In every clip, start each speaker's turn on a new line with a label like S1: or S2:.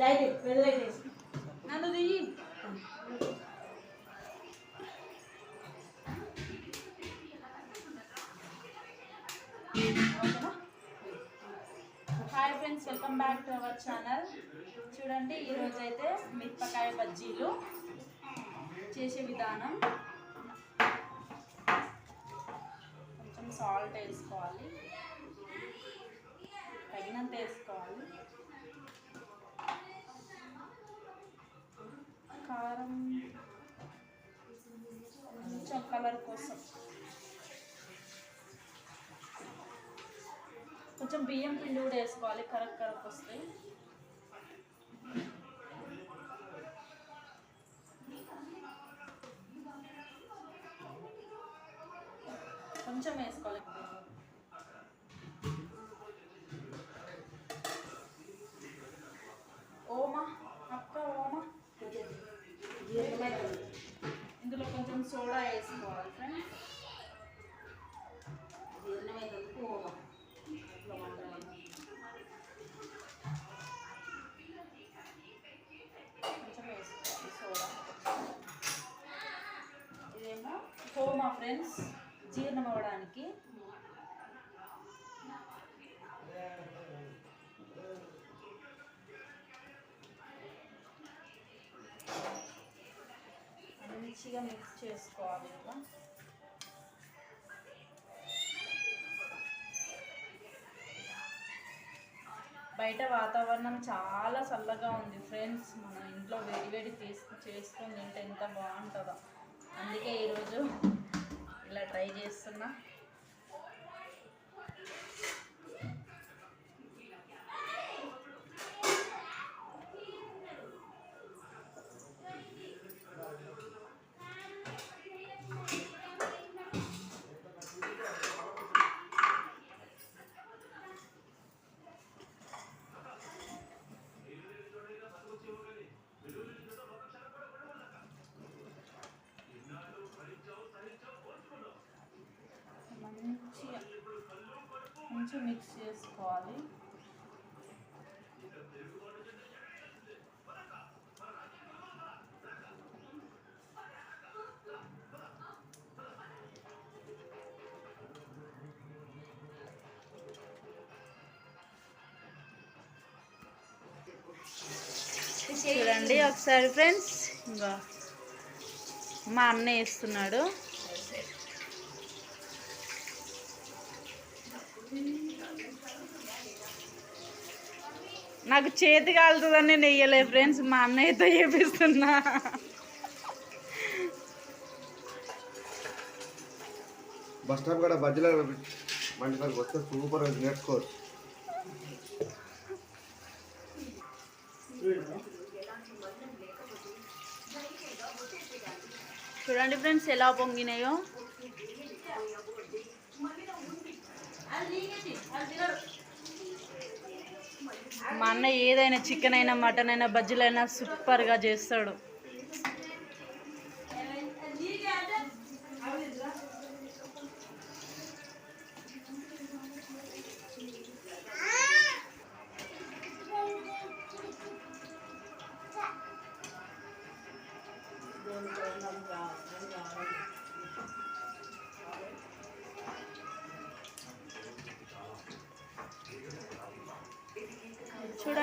S1: Light వెళ్ళలేదు నన్ను దిగి. Welcome back to our channel చూడండి ఈరోజు అయితే మిరపకాయ బజ్జీలు చేసే విధానం. కొంచెం సాల్ట్ వేసుకోవాలి. తగినంత వేసుకోవాలి. కారం కొంచెం కలర్ కోసం. కొంచెం బియ్యం పిండి కూడా వేసుకోవాలి కరెక్ట్ కరెక్ట్ వస్తాయి కొంచెం వేసుకోవాలి. మా ఫ్రెండ్స్ జీర్ణం అవ్వడానికి. మంచిగా మిక్స్ చేసుకోవాలి ఇలా బయట వాతావరణం చాలా చల్లగా ఉంది ఫ్రెండ్స్. మన ఇంట్లో వేడి వేడి తీసుకు చేసుకుని తింటే ఎంత బాగుంటుందో. అందుకే ఈరోజు ఇలా ట్రై చేస్తున్నా. మంచిగా మిక్స్ చేసుకోవాలి చూడండి ఒకసారి ఫ్రెండ్స్. ఇంకా మా అన్న వేస్తున్నాడు నాకు చేతి కాలుతుందని నెయ్యలే ఫ్రెండ్స్ మా అన్నయ్యతో చేపిస్తున్నా.
S2: బస్ స్టాప్ కూడా బజ్జీలో మంచి వస్తే సూపర్ అది నేర్చుకోవచ్చు
S1: చూడండి ఫ్రెండ్స్ ఎలా పొంగినాయో. మా అన్న ఏదైనా చికెన్ అయినా మటన్ అయినా బజ్జీలైనా సూపర్గా చేస్తాడు.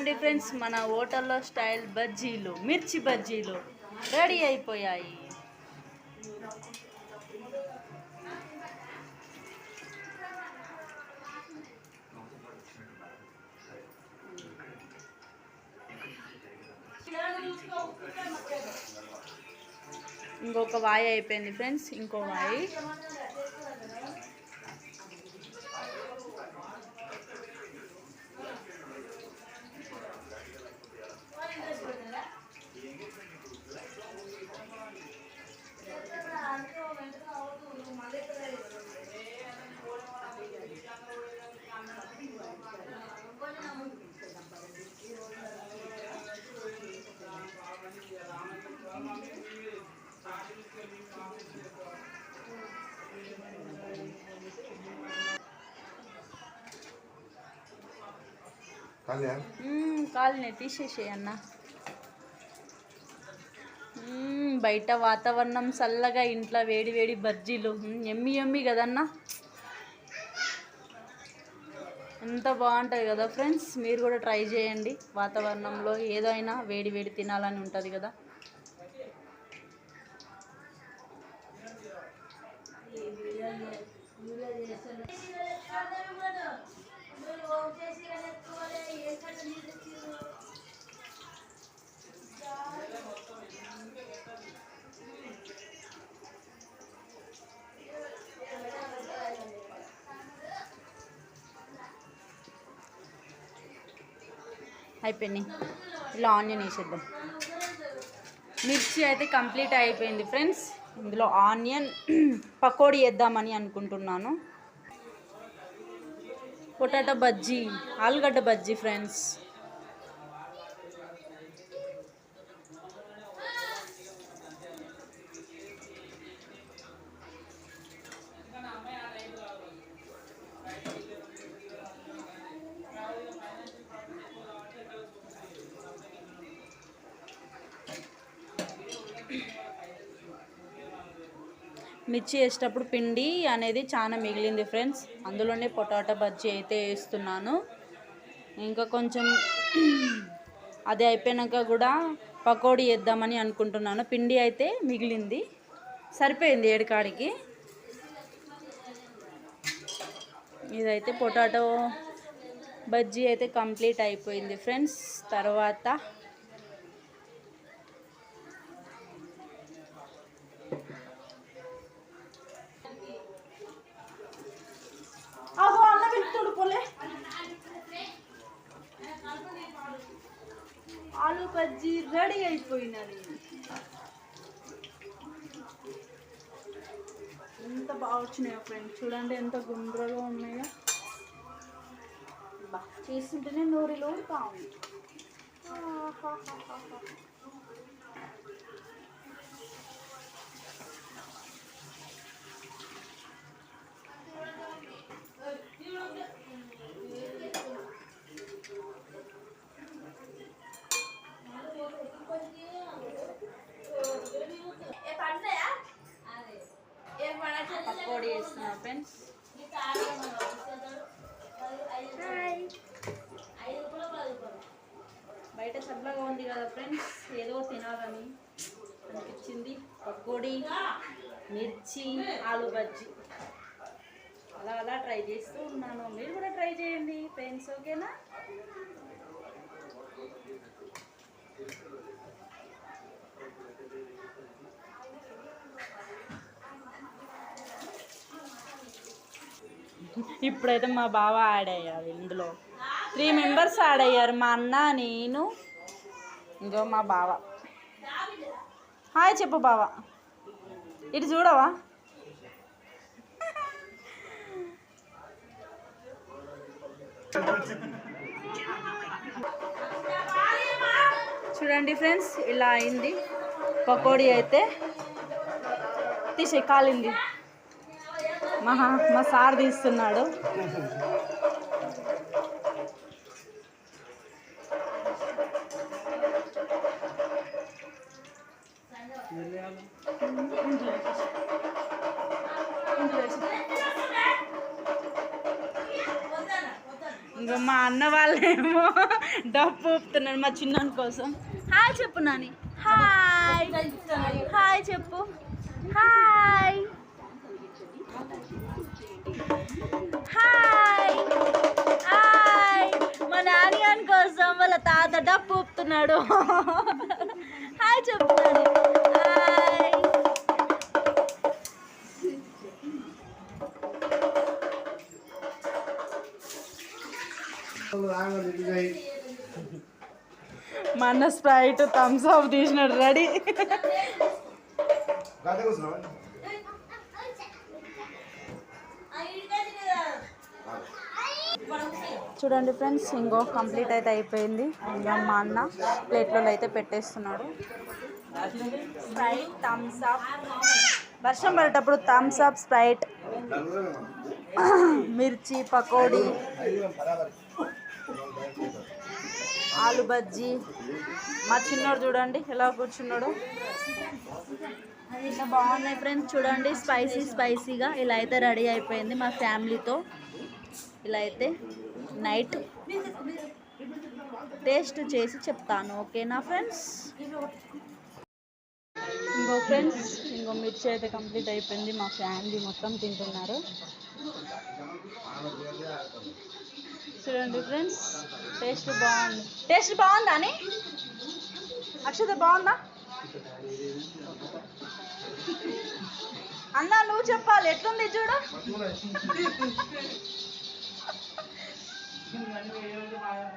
S1: చూడండి ఫ్రెండ్స్ మన హోటల్లో స్టైల్ బజ్జీలు మిర్చి బజ్జీలు రెడీ అయిపోయాయి. ఇంకొక వాయి అయిపోయింది ఫ్రెండ్స్ ఇంకో వాయి. కాలుని తీసేసే అన్న. బయట వాతావరణం చల్లగా ఇంట్లో వేడి వేడి బజ్జీలు. మ్మ్, ఎమ్మి ఎమ్మి కదన్నా? ఎంత బాగుంటుంది కదా ఫ్రెండ్స్? మీరు కూడా ట్రై చేయండి. వాతావరణంలో ఏదైనా వేడి వేడి తినాలని ఉంటుంది కదా. అయిపోయినాయి. ఇలా ఆనియన్ వేసేద్దాం. మిర్చి అయితే కంప్లీట్ అయిపోయింది ఫ్రెండ్స్. ఇందులో ఆనియన్ పకోడీ వేద్దామని అనుకుంటున్నాను. పొటాటో బజ్జీ ఆలుగడ్డ బజ్జీ ఫ్రెండ్స్. మిర్చి వేసేటప్పుడు పిండి అనేది చాలా మిగిలింది ఫ్రెండ్స్. అందులోనే పొటాటో బజ్జీ అయితే వేస్తున్నాను. ఇంకా కొంచెం అది అయిపోయాక కూడా పకోడీ వేద్దామని అనుకుంటున్నాను. పిండి అయితే మిగిలింది. సరిపోయింది ఏడుకాడికి ఇదైతే పొటాటో బజ్జీ అయితే కంప్లీట్ అయిపోయింది ఫ్రెండ్స్. తర్వాత అగో అన్న పిలుతుడు పోలే ఆలు బజ్జీ రెడీ అయిపోయినది ఎంత బాగా వచ్చినాయో ఫ్రెండ్స్ చూడండి ఎంత గుండ్రగా ఉన్నాయో. బా చేస్తుంటేనే నోరిలో బాగుంది ఫ్రెండ్స్. బయట చల్లగా ఉంది కదా ఫ్రెండ్స్. ఏదో తినాలని అనిపించింది. పకోడీ మిర్చి ఆలు బజ్జీ. అలా అలా ట్రై చేస్తూ ఉన్నాను. మీరు కూడా ట్రై చేయండి ఫ్రెండ్స్ ఓకేనా? ఇప్పుడైతే మా బావ యాడ్ అయ్యారు ఇందులో. త్రీ మెంబర్స్ యాడ్ అయ్యారు. మా అన్న నేను ఇంకో మా బావ. హాయ్ చెప్పు బావ. ఇటు చూడవా? చూడండి ఫ్రెండ్స్ ఇలా అయింది. పకోడీ అయితే తీసే కాలింది. మహా మా సార్ తీస్తున్నాడు. ఇంకా మా అన్న వాళ్ళేమో డబ్బు ఊపుతున్నాడు మా చిన్నోని కోసం. హాయ్ చెప్పు నాని. హాయ్. హాయ్ చెప్పు. హాయ్. హాయ్. హాయ్. మా నాని అని కోసం వాళ్ళ తాత డప్పు ఊపుతున్నాడు. హాయ్ చెప్పు హాయ్. స్ప్రైట్ థమ్స్ అప్ తీసినాడు. రెడీ. చూడండి ఫ్రెండ్స్ ఇంకో కంప్లీట్ అయితే అయిపోయింది. ఇంకా మా అన్న ప్లేట్లో అయితే పెట్టేస్తున్నాడు. స్ప్రైట్ థమ్స్ అప్ వర్షం పడేటప్పుడు థమ్స్ అప్ స్ప్రైట్ మిర్చి పకోడీ ఆలు బజ్జీ. మా చిన్నోడు చూడండి ఎలా కూర్చున్నాడు. ఇట్లా బాగున్నాయి ఫ్రెండ్స్ చూడండి. స్పైసీ స్పైసీగా ఇలా అయితే రెడీ అయిపోయింది మా ఫ్యామిలీతో. ఇలా అయితే నైట్ టేస్ట్ చేసి చెప్తాను ఓకేనా ఫ్రెండ్స్? ఇంకో ఫ్రెండ్స్ ఇంకో మిర్చి అయితే కంప్లీట్ అయిపోయింది మా ఫ్యామిలీ మొత్తం తింటున్నారు. చూడండి ఫ్రెండ్స్ టేస్ట్ బాగుంది. టేస్ట్ బాగుందా అని? అక్షత బాగుందా? అన్నా నువ్వు చెప్పాలి ఎట్లుంది చూడు? 20년이 이러지 마요.